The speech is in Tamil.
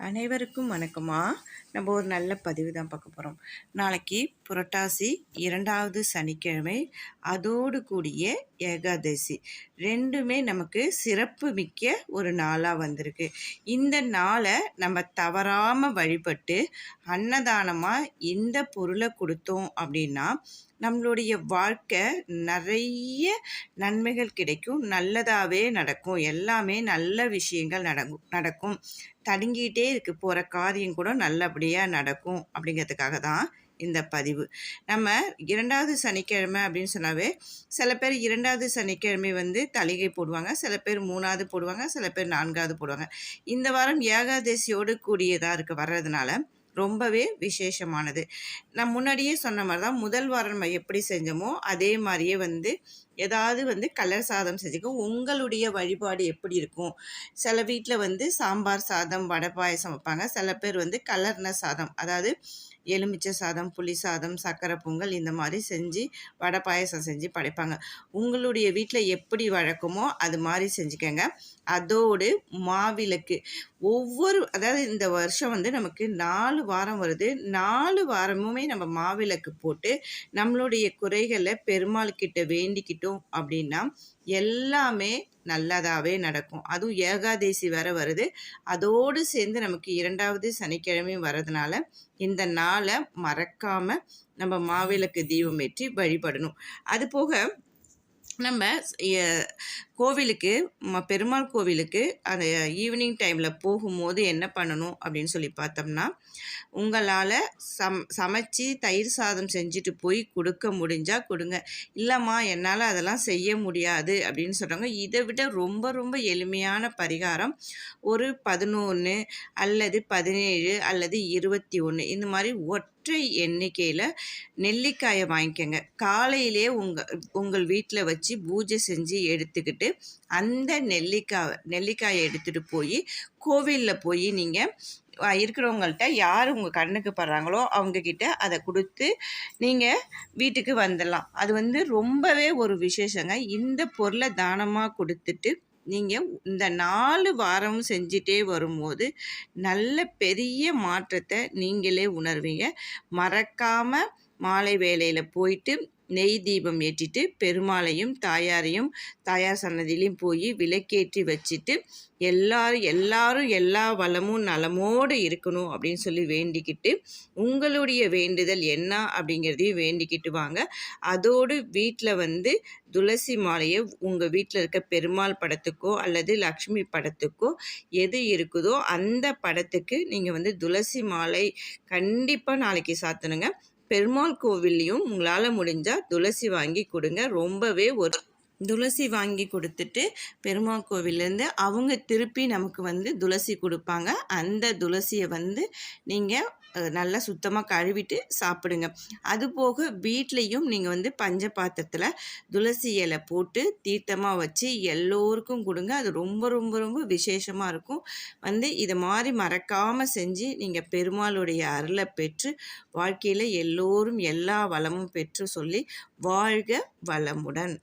அனைவருக்கும் வணக்கமா? நம்ம ஒரு நல்ல பதிவு தான் பார்க்க போகிறோம் நாளைக்கு புரட்டாசி இரண்டாவது சனிக்கிழமை அதோடு கூடிய ஏகாதசி. ரெண்டுமே நமக்கு சிறப்பு மிக்க ஒரு நாளாக வந்திருக்கு. இந்த நாளை நம்ம தவறாமல் வழிபட்டு அன்னதானமாக இந்த பொருளை கொடுத்தோம் அப்படின்னா நம்மளுடைய வாழ்க்கை நிறைய நன்மைகள் கிடைக்கும் நல்லதாகவே நடக்கும். எல்லாமே நல்ல விஷயங்கள் நடக்கும் நடக்கும். தடுங்கிட்டே இருக்கு. போகிற காரியம் கூட நல்லபடியாக நடக்கும் அப்படிங்கிறதுக்காக தான் இந்த பதிவு. நம்ம இரண்டாவது சனிக்கிழமை அப்படின்னு சொன்னாவே சில பேர் இரண்டாவது சனிக்கிழமை வந்து தலிகை போடுவாங்க சில பேர் மூணாவது போடுவாங்க சில பேர் நான்காவது போடுவாங்க. இந்த வாரம் ஏகாதசியோடு கூடியதாக இருக்க வர்றதுனால ரொம்பவே விசேஷமானது. நான் முன்னாடியே சொன்ன மாதிரி தான் முதல் வாரம் நம்ம எப்படி செஞ்சோமோ அதே மாதிரியே வந்து ஏதாவது வந்து கலர் சாதம் செஞ்சுக்கோ. உங்களுடைய வழிபாடு எப்படி இருக்கும்? சில வீட்டில் வந்து சாம்பார் சாதம் வடை பாயசம் வைப்பாங்க. சில பேர் வந்து கலர்ன சாதம் அதாவது எலுமிச்சை சாதம் புளி சாதம் சக்கரை பொங்கல் இந்த மாதிரி செஞ்சு வடை பாயசம் செஞ்சு படைப்பாங்க. உங்களுடைய வீட்டில் எப்படி வழக்கமோ அது மாதிரி செஞ்சுக்கோங்க. அதோடு மாவிளக்கு. ஒவ்வொரு அதாவது இந்த வருஷம் வந்து நமக்கு நாலு வாரம் வருது. நாலு வாரமுமே நம்ம மாவிளக்கு போட்டு நம்மளுடைய குறைகளை பெருமாள் கிட்ட வேண்டிக்கிட்டோம் அப்படின்னா எல்லாமே நல்லதாகவே நடக்கும். அதுவும் ஏகாதேசி வேற வருது. அதோடு சேர்ந்து நமக்கு இரண்டாவது சனிக்கிழமையும் வர்றதுனால இந்த நாளை மறக்காமல் நம்ம மாவிளக்கு தீபம் ஏற்றி வழிபடணும். அது போக நம்ம கோவிலுக்கு ம பெருமாள் கோவிலுக்கு அந்த ஈவினிங் டைமில் போகும்போது என்ன பண்ணணும் அப்படின்னு சொல்லி பார்த்தோம்னா உங்களால் சம் சமைச்சு தயிர் சாதம் செஞ்சுட்டு போய் கொடுக்க முடிஞ்சால் கொடுங்க. இல்லைம்மா என்னால் அதெல்லாம் செய்ய முடியாது அப்படின்னு சொல்கிறாங்க இதை விட ரொம்ப ரொம்ப எளிமையான பரிகாரம் ஒரு பதினொன்று அல்லது பதினேழு அல்லது இருபத்தி ஒன்று இந்த மாதிரி ஒட் ஒற்றை எண்ணிக்கையில் நெல்லிக்காயை வாங்கிக்கோங்க. காலையிலே உங்கள் உங்கள் வீட்டில் வச்சு பூஜை செஞ்சு எடுத்துக்கிட்டு அந்த நெல்லிக்காய் நெல்லிக்காயை எடுத்துகிட்டு போய் கோவிலில் போய் நீங்கள் இருக்கிறவங்கள்ட்ட யார் உங்கள் கண்ணுக்கு படுறாங்களோ அவங்கக்கிட்ட அதை கொடுத்து நீங்கள் வீட்டுக்கு வந்துடலாம். அது வந்து ரொம்பவே ஒரு விசேஷங்க. இந்த பொருளை தானமாக கொடுத்துட்டு நீங்கள் இந்த நாலு வாரம் செஞ்சிட்டே வரும்போது நல்ல பெரிய மாற்றத்தை நீங்களே உணர்வீங்க. மறக்காமல் மாலை வேலையில் போயிட்டு நெய் தீபம் ஏற்றிட்டு பெருமாளையும் தாயாரையும் தாயார் சன்னதியிலையும் போய் விளக்கேற்றி வச்சுட்டு எல்லாரும் எல்லாரும் எல்லா வளமும் நலமோடு இருக்கணும் அப்படின்னு சொல்லி வேண்டிக்கிட்டு உங்களுடைய வேண்டுதல் என்ன அப்படிங்கிறதையும் வேண்டிக்கிட்டு வாங்க. அதோடு வீட்டில் வந்து துளசி மாலையை உங்கள் வீட்டில் இருக்க பெருமாள் படத்துக்கோ அல்லது லக்ஷ்மி படத்துக்கோ எது இருக்குதோ அந்த படத்துக்கு நீங்கள் வந்து துளசி மாலை கண்டிப்பாக நாளைக்கு சாத்தணுங்க. பெருமாள் கோவில்லையும் உங்களால் முடிஞ்சால் துளசி வாங்கி கொடுங்க. ரொம்பவே ஒரு துளசி வாங்கி கொடுத்துட்டு பெருமாள் கோவிலேருந்து அவங்க திருப்பி நமக்கு வந்து துளசி கொடுப்பாங்க. அந்த துளசியை வந்து நீங்கள் நல்லா சுத்தமாக கழுவிட்டு சாப்பிடுங்க. அது போக வீட்லேயும் நீங்கள் வந்து பஞ்ச பாத்திரத்தில் துளசி இலை போட்டு தீர்த்தமாக வச்சு எல்லோருக்கும் கொடுங்க. அது ரொம்ப ரொம்ப ரொம்ப விசேஷமாக இருக்கும். வந்து இதை மாதிரி மறக்காமல் செஞ்சு நீங்கள் பெருமாளுடைய அருளை பெற்று வாழ்க்கையில் எல்லோரும் எல்லா வளமும் பெற்று சொல்லி வாழ்க வளமுடன்.